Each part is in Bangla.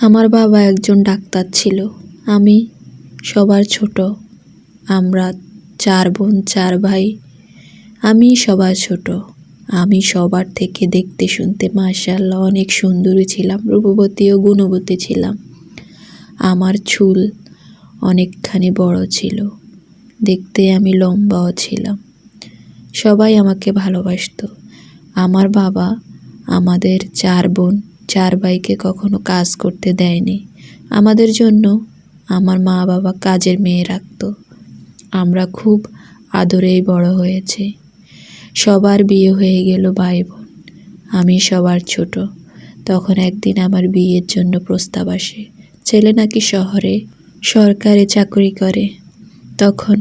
আমার বাবা একজন ডাক্তার ছিল। আমি সবার ছোট। আমরা চার বোন, চার ভাই। আমি সবার ছোট। আমি সবার থেকে দেখতে, শুনতে মাশাল্লাহ অনেক সুন্দরী ছিলাম, রূপবতী ও গুণবতী ছিলাম। আমার চুল অনেকখানি বড় ছিল। দেখতে আমি লম্বাও ছিলাম। সবাই আমাকে ভালোবাসতো। আমার বাবা আমাদের চার বোন চার ভাইকে কখনো কাজ করতে দেয়নি। আমাদের জন্য আমার মা বাবা কাজের মেয়ে রাখতো। আমরা খুব আদরেই বড় হয়েছি। সবার বিয়ে হয়ে গেল ভাই বোন আমি সবার ছোট। তখন একদিন আমার বিয়ের জন্য প্রস্তাব আসে। ছেলে নাকি শহরে, সরকারি চাকরি করে। তখন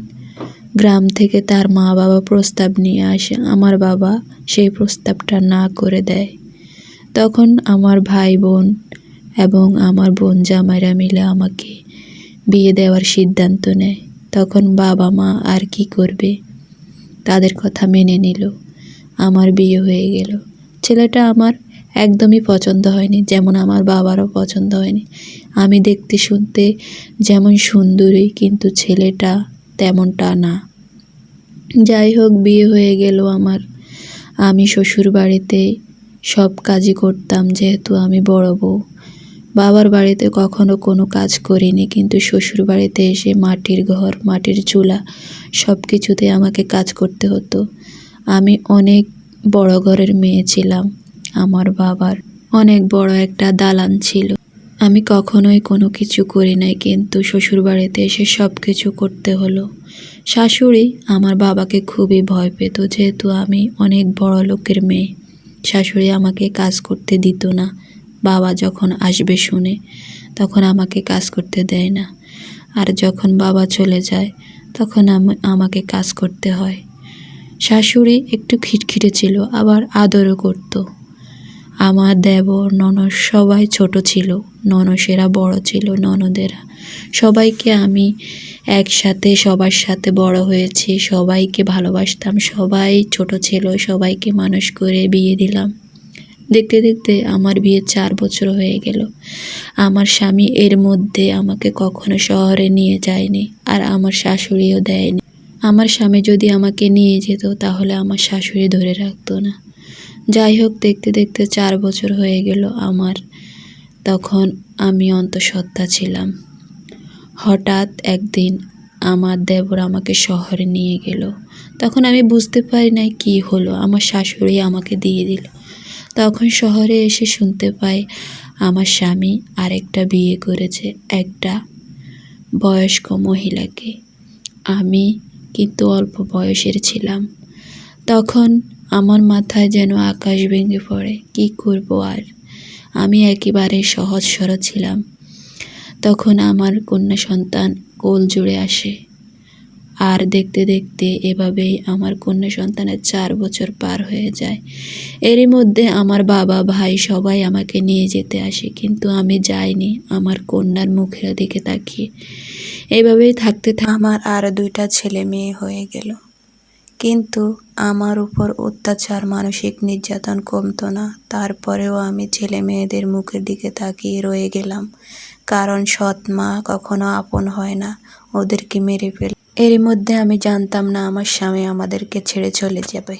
গ্রাম থেকে তার মা বাবা প্রস্তাব নিয়ে আসে। আমার বাবা সেই প্রস্তাবটা না করে দেয়। তখন আমার ভাই বোন এবং আমার বোন জামাইরা মিলে আমাকে বিয়ে দেওয়ার সিদ্ধান্ত নেয়। তখন বাবা মা আর কি করবে? তাদের কথা মেনে নিল। আমার বিয়ে হয়ে গেল। ছেলেটা আমার একদমই পছন্দ হয়নি, যেমন আমার বাবারও পছন্দ হয়নি। আমি দেখতে শুনতে যেমন সুন্দরী, কিন্তু ছেলেটা তেমনটা না। যাই হোক, বিয়ে হয়ে গেল আমার। আমি শ্বশুর বাড়িতে সব কাজই করতাম যেহেতু আমি বড় বউ। বাবার বাড়িতে কখনো কোনো কাজ করিনি, কিন্তু শ্বশুর বাড়িতে এসে মাটির ঘর, মাটির চুলা সব কিছুতে আমাকে কাজ করতে হতো। আমি অনেক বড় ঘরের মেয়ে ছিলাম, আমার বাবার অনেক বড় একটা দালান ছিল। আমি কখনোই কোনো কিছু করি নাই, কিন্তু শ্বশুর বাড়িতে এসে সব কিছু করতে হলো। শাশুড়ি আমার বাবাকে খুবই ভয় পেত, যেহেতু আমি অনেক বড় লোকের মেয়ে। শাশুড়ি আমাকে কাজ করতে দিত না। বাবা যখন আসবে শুনে, তখন আমাকে কাজ করতে দেয় না। আর যখন বাবা চলে যায়, তখন আমি আমাকে কাজ করতে হয়। শাশুড়ি একটু খিটখিটে ছিল, আবার আদরও করত। আমার দেবর ননদ সবাই ছোট ছিল, ননসেরা বড় ছিল ননদেরা। সবাইকে আমি একসাথে, সবার সাথে বড় হয়েছি, সবাইকে ভালোবাসতাম, সবাই ছোট ছিল, সবাইকে মানুষ করে বিয়ে দিলাম। দেখতে দেখতে আমার বিয়ে চার বছর হয়ে গেল। আমার স্বামী এর মধ্যে আমাকে কখনো শহরে নিয়ে যায়নি আর আমার শাশুড়িও দেয়নি। আমার স্বামী যদি আমাকে নিয়ে যেত, তাহলে আমার শাশুড়ি ধরে রাখতো না। যাই হোক, দেখতে দেখতে চার বছর হয়ে গেল আমার। তখন আমি অন্তঃসত্ত্বা ছিলাম। হঠাৎ একদিন আমার দেবর আমাকে শহরে নিয়ে গেল। তখন আমি বুঝতে পারি নাই কী হলো। আমার শাশুড়ি আমাকে দিয়ে দিল। তখন শহরে এসে শুনতে পাই আমার স্বামী আরেকটা বিয়ে করেছে একটা বয়স্ক মহিলাকে। আমি কিন্তু অল্প বয়সের ছিলাম। তখন আমার মাথায় যেন আকাশ ভেঙে পড়ে। কি করব আর? আমি একেবারে সহজ সরল ছিলাম। তখন আমার কন্যা সন্তান কোল জুড়ে আসে। আর দেখতে দেখতে এভাবেই আমার কন্যা সন্তানের চার বছর পার হয়ে যায়। এরই মধ্যে আমার বাবা, ভাই সবাই আমাকে নিয়ে যেতে আসে, কিন্তু আমি যাইনি আমার কন্যার মুখের দিকে তাকিয়ে। এভাবেই থাকতে আমার আর দুইটা ছেলে মেয়ে হয়ে গেল। কিন্তু আমার উপর অত্যাচার, মানসিক নির্যাতন কমত না। তারপরেও আমি ছেলে মেয়েদের মুখের দিকে তাকিয়ে রয়ে গেলাম। কারণ সৎ মা কখনো আপন হয় না, ওদেরকে মেরে ফেল এর মধ্যে আমি জানতাম না আমার স্বামী আমাদেরকে ছেড়ে চলে যাবে।